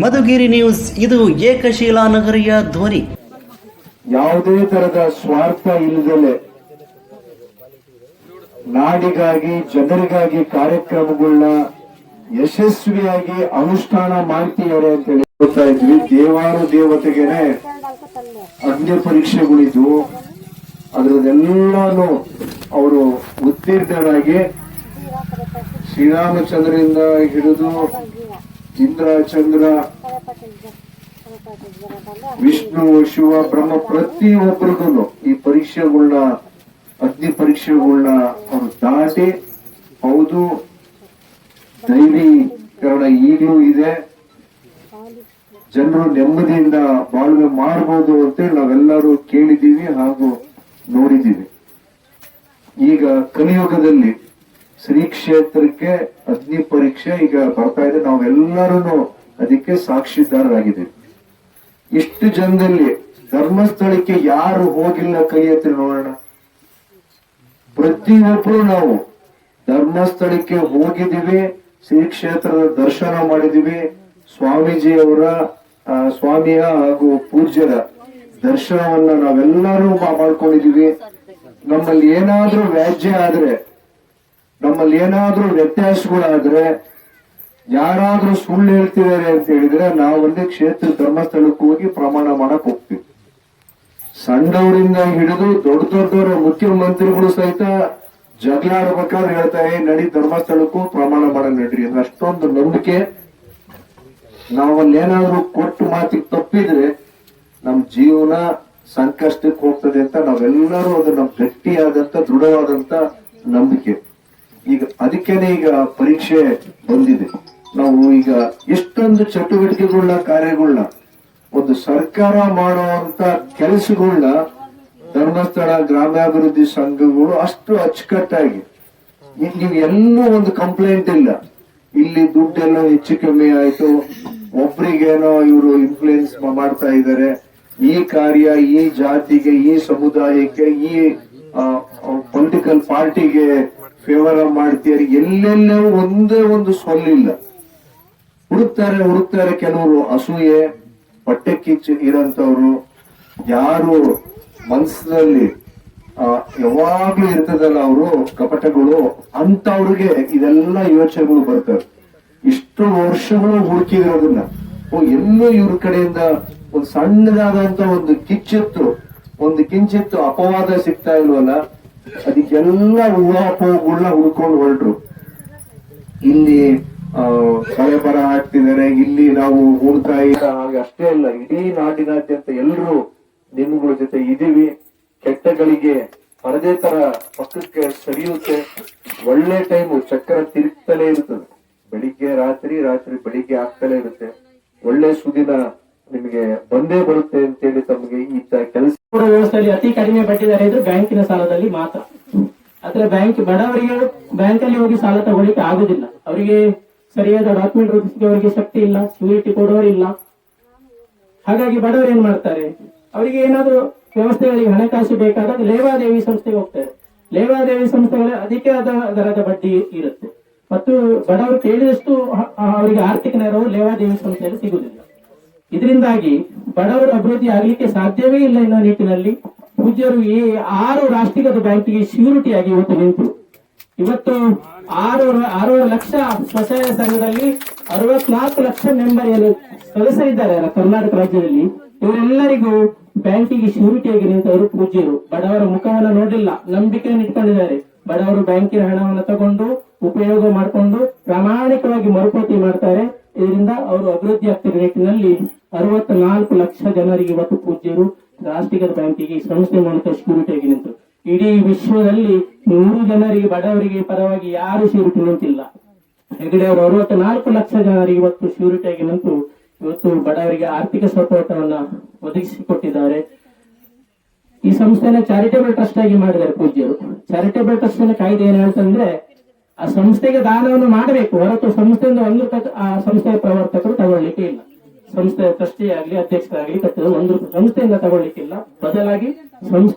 Madhugiri news, ಇದು ಏಕಶೀಲಾ ನಗರಿಯ ಧ್ವನಿ. ಯಾವುದೇ ತರದ ಸ್ವಾರ್ಥ ಇಲ್ಲದಲೆ ನಾಡಿಗಾಗಿ, ಜನರಿಗಾಗಿ ಕಾರ್ಯಕ್ರಮಗಳನ್ನ ಯಶಸ್ವಿಯಾಗಿ ಅನುಷ್ಠಾನ ಮಾಡ್ತಿದ್ದಾರೆ ಅಂತ ಹೇಳಿ ಹೇಳ್ತಾ ಇದ್ವಿ. ದೇವಾನು ದೇವತೆಗೆನೆ ಅಗ್ನಿ ಪರೀಕ್ಷೆಗಳಿದ್ವು ಅದರದೆಲ್ಲಾನು ಅವರು ಉತ್ತೀರ್ಣರಾಗಿ ಶ್ರೀರಾಮಚಂದ್ರರಿಂದ ಹಿಡಿದು ಇಂದ್ರ ಚಂದ್ರ ವಿಷ್ಣು, ಶಿವ, ಬ್ರಹ್ಮ ಪ್ರತಿಯೊಬ್ಬರಿಗೂ ಈ ಪರೀಕ್ಷೆಗಳನ್ನ ಅಗ್ನಿ ಪರೀಕ್ಷೆಗಳನ್ನ ಅವರು ದಾಟಿ, ಹೌದು, ದೈವೀಕರಣ ಈಗಲೂ ಇದೆ. ಜನರು ನೆಮ್ಮದಿಯಿಂದ ಬಾಳ್ವೆ ಮಾಡಬಹುದು ಅಂತೇಳಿ ನಾವೆಲ್ಲರೂ ಕೇಳಿದ್ದೀವಿ ಹಾಗೂ ನೋಡಿದ್ದೀವಿ. ಈಗ ಕಲಿಯುಗದಲ್ಲಿ ಶ್ರೀ ಕ್ಷೇತ್ರಕ್ಕೆ ಅಗ್ನಿ ಪರೀಕ್ಷೆ ಈಗ ಬರ್ತಾ ಇದೆ. ನಾವೆಲ್ಲರೂ ಅದಕ್ಕೆ ಸಾಕ್ಷಿದಾರರಾಗಿದ್ದೀವಿ. ಇಷ್ಟು ಜನದಲ್ಲಿ ಧರ್ಮಸ್ಥಳಕ್ಕೆ ಯಾರು ಹೋಗಿಲ್ಲ ಕೈ ಎತ್ತಿ ನೋಡೋಣ. ಪ್ರತಿಯೊಬ್ಬರು ನಾವು ಧರ್ಮಸ್ಥಳಕ್ಕೆ ಹೋಗಿದ್ದೀವಿ, ಶ್ರೀ ಕ್ಷೇತ್ರದ ದರ್ಶನ ಮಾಡಿದೀವಿ ಸ್ವಾಮೀಜಿಯವರ ಸ್ವಾಮಿಯ ಹಾಗೂ ಪೂಜ್ಯರ ದರ್ಶನವನ್ನ ನಾವೆಲ್ಲರೂ ಮಾಡ್ಕೊಂಡಿದೀವಿ ನಮ್ಮಲ್ಲಿ ಏನಾದ್ರೂ ವ್ಯಾಜ್ಯ ಆದ್ರೆ ನಮ್ಮಲ್ಲಿ ಏನಾದ್ರೂ ವ್ಯತ್ಯಾಸಗಳಾದ್ರೆ ಯಾರಾದ್ರೂ ಸುಳ್ಳು ಹೇಳ್ತಿದ್ದಾರೆ ಅಂತ ಹೇಳಿದ್ರೆ ನಾವಲ್ಲಿ ಕ್ಷೇತ್ರ ಧರ್ಮಸ್ಥಳಕ್ಕೆ ಹೋಗಿ ಪ್ರಮಾಣ ಮಾಡಕ್ ಹೋಗ್ತೀವಿ. ಸಣ್ಣವರಿಂದ ಹಿಡಿದು ದೊಡ್ಡ ದೊಡ್ಡವರ ಮುಖ್ಯಮಂತ್ರಿಗಳು ಸಹಿತ ಜಗಳ ಆಡ್ಬೇಕಾದ್ರೆ ಹೇಳ್ತಾರೆ ನಡಿ ಧರ್ಮಸ್ಥಳಕ್ಕೂ ಪ್ರಮಾಣ ಮಾಡ ನಡ್ರಿ. ಅಷ್ಟೊಂದು ನಂಬಿಕೆ ನಾವಲ್ಲಿ ಏನಾದ್ರೂ ಕೊಟ್ಟು ಮಾತಿಗೆ ತಪ್ಪಿದ್ರೆ ನಮ್ ಜೀವನ ಸಂಕಷ್ಟಕ್ಕೆ ಹೋಗ್ತದೆ ಅಂತ ನಾವೆಲ್ಲರೂ ಅದು ನಮ್ ಗಟ್ಟಿಯಾದಂತ, ದೃಢವಾದಂತ ನಂಬಿಕೆ. ಈಗ ಅದಕ್ಕೇನೆ ಈಗ ಪರೀಕ್ಷೆ ಬಂದಿದೆ. ನಾವು ಈಗ ಎಷ್ಟೊಂದು ಚಟುವಟಿಕೆಗಳನ್ನ ಕಾರ್ಯಗಳನ್ನ ಒಂದು ಸರ್ಕಾರ ಮಾಡುವಂತ ಕೆಲಸಗಳನ್ನ ಧರ್ಮಸ್ಥಳ, ಗ್ರಾಮಾಭಿವೃದ್ಧಿ ಸಂಘಗಳು ಅಷ್ಟು ಅಚ್ಚುಕಟ್ಟಾಗಿ. ನೀವು ಎಲ್ಲೂ ಒಂದು ಕಂಪ್ಲೇಂಟ್ ಇಲ್ಲ. ಇಲ್ಲಿ ದುಡ್ಡೆಲ್ಲ ಹೆಚ್ಚು ಕಮ್ಮಿ ಆಯ್ತು. ಒಬ್ರಿಗೇನೋ ಇವರು ಇನ್ಫ್ಲೂಯೆನ್ಸ್ ಮಾಡ್ತಾ ಇದ್ದಾರೆ ಈ ಕಾರ್ಯ, ಈ ಜಾತಿಗೆ, ಈ ಸಮುದಾಯಕ್ಕೆ, ಈ ಪೊಲಿಟಿಕಲ್ ಪಾರ್ಟಿಗೆ ಫೇವರ್ ಮಾಡ್ತೀರಿ ಎಲ್ಲೆಲ್ಲೂ ಒಂದೇ ಒಂದು ಸೊಲ್ಲಿಲ್ಲ. ಹುಡುಕ್ತಾರೆ ಹುಡುಕ್ತಾರೆ ಕೆಲವರು ಅಸೂಯೆ ಹೊಟ್ಟೆ ಕಿಚ್ಚು ಯಾರು ಮನಸ್ಸಿನಲ್ಲಿ ಯಾವಾಗ್ಲೂ ಇರ್ತದಲ್ಲ ಅವರು, ಕಪಟಗಳು ಅಂತವ್ರಿಗೆ ಇದೆಲ್ಲ ಯೋಚನೆಗಳು ಬರ್ತವೆ. ಇಷ್ಟು ವರ್ಷಗಳು ಹುಡುಕಿದಿರೋದನ್ನ ಓ, ಎಲ್ಲೋ ಇವ್ರ ಕಡೆಯಿಂದ ಒಂದು ಸಣ್ಣದಾದಂತ ಒಂದು ಕಿಚ್ಚಿತ್ತು, ಒಂದು ಕಿಂಚಿತ್ತು ಅಪವಾದ ಸಿಗ್ತಾ ಇಲ್ವಲ್ಲ? ಅದಕ್ಕೆಲ್ಲ ಊಹಾಪೋಹಗಳನ್ನ ಹುಡ್ಕೊಂಡು ಹೊರಟ್ರು. ಇಲ್ಲಿ ಮಳೆ ಬರ ಹಾಕ್ತಿದ್ದಾರೆ, ಇಲ್ಲಿ ನಾವು ಉಣ್ತಾಯಿ ಹಾಗೆ ಅಷ್ಟೇ ಅಲ್ಲ, ಇಡೀ ನಾಡಿನಾದ್ಯಂತ ಎಲ್ಲರೂ ನಿಮ್ಗಳ ಜೊತೆ ಇದೀವಿ ಕೆಟ್ಟಗಳಿಗೆ ಪರದೇ ತರ ಪಕ್ಕಕ್ಕೆ ಸರಿಯುತ್ತೆ. ಒಳ್ಳೆ ಟೈಮು ಚಕ್ರ ತಿರುಗ್ತಲೇ ಇರ್ತದೆ ಬೆಳಿಗ್ಗೆ ರಾತ್ರಿ ರಾತ್ರಿ ಬೆಳಿಗ್ಗೆ ಆಗ್ತಲೇ ಇರುತ್ತೆ. ಒಳ್ಳೆ ಸುದಿನ ನಿಮಗೆ ಬಂದೇ ಬರುತ್ತೆ ಅಂತೇಳಿ ತಮಗೆ ಈ ಕೆಲಸ ವ್ಯವಸ್ಥೆಯಲ್ಲಿ ಅತಿ ಕಡಿಮೆ ಬಡ್ಡಿ ದರ ಇದ್ರೆ ಬ್ಯಾಂಕಿನ ಸಾಲದಲ್ಲಿ ಮಾತ್ರ. ಆದ್ರೆ ಬ್ಯಾಂಕ್ ಬಡವರಿಗೆ ಬ್ಯಾಂಕ್ ಅಲ್ಲಿ ಹೋಗಿ ಸಾಲ ತಗೊಳ್ಳಿಕ್ಕೆ ಆಗುದಿಲ್ಲ. ಅವರಿಗೆ ಸರಿಯಾದ ಡಾಕ್ಯುಮೆಂಟ್ ರೂಪಿಸಿಗೆ ಅವರಿಗೆ ಶಕ್ತಿ ಇಲ್ಲ ಸ್ಯೂರಿಟಿ ಕೊಡೋರಿಲ್ಲ ಹಾಗಾಗಿ ಬಡವರು ಏನ್ ಮಾಡ್ತಾರೆ? ಅವರಿಗೆ ಏನಾದ್ರೂ ವ್ಯವಸ್ಥೆಗಳಿಗೆ ಹಣಕಾಸು ಬೇಕಾದಾಗ ಲೇವಾದೇವಿ ಸಂಸ್ಥೆಗೆ ಹೋಗ್ತಾರೆ. ಲೇವಾದೇವಿ ಸಂಸ್ಥೆಗಳ ಅದಕ್ಕೆ ಆದ ದರದ ಬಡ್ಡಿ ಇರುತ್ತೆ. ಮತ್ತು ಬಡವರು ಕೇಳಿದಷ್ಟು ಅವರಿಗೆ ಆರ್ಥಿಕ ನೆರವು ಲೇವಾದೇವಿ ಸಂಸ್ಥೆಯಲ್ಲಿ ಸಿಗುವುದಿಲ್ಲ. ಇದರಿಂದಾಗಿ ಬಡವರ ಅಭಿವೃದ್ಧಿ ಆಗಲಿಕ್ಕೆ ಸಾಧ್ಯವೇ ಇಲ್ಲ ಎನ್ನುವ ನಿಟ್ಟಿನಲ್ಲಿ ಪೂಜ್ಯರು ಈ ಆರು ರಾಷ್ಟ್ರೀಕೃತ ಬ್ಯಾಂಕಿಗೆ ಶ್ಯೂರಿಟಿ ಆಗಿ ಇವತ್ತು ನಿಂತು, ಇವತ್ತು ಆರು, ಆರೂವರೆ ಲಕ್ಷ ಸ್ವಸಹಾಯ ಸಂಘದಲ್ಲಿ ಅರವತ್ನಾಲ್ಕು ಲಕ್ಷ ಮೆಂಬರ್ ಏನು ಸದಸ್ಯರಿದ್ದಾರೆ ಕರ್ನಾಟಕ ರಾಜ್ಯದಲ್ಲಿ. ಇವರೆಲ್ಲರಿಗೂ ಬ್ಯಾಂಕಿಗೆ ಶ್ಯೂರಿಟಿಯಾಗಿ ನಿಂತವರು ಪೂಜ್ಯರು. ಬಡವರ ಮುಖವನ್ನು ನೋಡಿಲ್ಲ, ನಂಬಿಕೆಯನ್ನು ಇಟ್ಕೊಂಡಿದ್ದಾರೆ. ಬಡವರು ಬ್ಯಾಂಕಿನ ಹಣವನ್ನು ತಗೊಂಡು, ಉಪಯೋಗ ಮಾಡಿಕೊಂಡು ಪ್ರಾಮಾಣಿಕವಾಗಿ ಮರುಪಾವತಿ ಮಾಡ್ತಾರೆ. ಇದರಿಂದ ಅವರು ಅಭಿವೃದ್ಧಿ ಆಗ್ತಿರೋ ನಿಟ್ಟಿನಲ್ಲಿ ಅರವತ್ನಾಲ್ಕು ಲಕ್ಷ ಜನರಿಗೆ ಇವತ್ತು ಪೂಜ್ಯರು ರಾಷ್ಟ್ರೀಕೃತ ಬ್ಯಾಂಕಿಗೆ ಸಂಸ್ಥೆ ಮೂಲಕ ಶ್ಯೂರಿಟಿಯಾಗಿ ನಿಂತು. ಇಡೀ ವಿಶ್ವದಲ್ಲಿ ನೂರು ಜನರಿಗೆ, ಬಡವರಿಗೆ ಪರವಾಗಿ ಯಾರು ಶ್ಯೂರಿಟಿ ನಿಂತಿಲ್ಲ. ಹೆಗಡೆ ಅವರು ಅರವತ್ನಾಲ್ಕು ಲಕ್ಷ ಜನರಿಗೆ ಇವತ್ತು ಶ್ಯೂರಿಟಿಯಾಗಿ ನಿಂತು, ಇವತ್ತು ಬಡವರಿಗೆ ಆರ್ಥಿಕ ಸಪೋರ್ಟವನ್ನ ಒದಗಿಸಿಕೊಟ್ಟಿದ್ದಾರೆ. ಈ ಸಂಸ್ಥೆನ ಚಾರಿಟೇಬಲ್ ಟ್ರಸ್ಟ್ ಆಗಿ ಮಾಡಿದ್ದಾರೆ ಪೂಜ್ಯರು. ಚಾರಿಟೇಬಲ್ ಟ್ರಸ್ಟ್ ಕಾಯ್ದೆ ಏನ್ ಹೇಳ್ತಂದ್ರೆ, ಆ ಸಂಸ್ಥೆಗೆ ದಾನವನ್ನು ಮಾಡಬೇಕು. ಹೊರತು ಸಂಸ್ಥೆಯಿಂದ ಒಂದು ಆ ಸಂಸ್ಥೆಯ ಪ್ರವರ್ತಕರು ತಗೊಳ್ಳಿಕ್ಕೆ ಇಲ್ಲ. ಸಂಸ್ಥೆಯ ಟ್ರಸ್ಟಿ ಆಗ್ಲಿ ಅಧ್ಯಕ್ಷರಾಗ್ಲಿ ಒಂದು ಸಂಸ್ಥೆಯಿಂದ ತಗೊಳ್ಳಿಕ್ಕಿಲ್ಲ. ಬದಲಾಗಿ ಸಂಸ್ಥೆ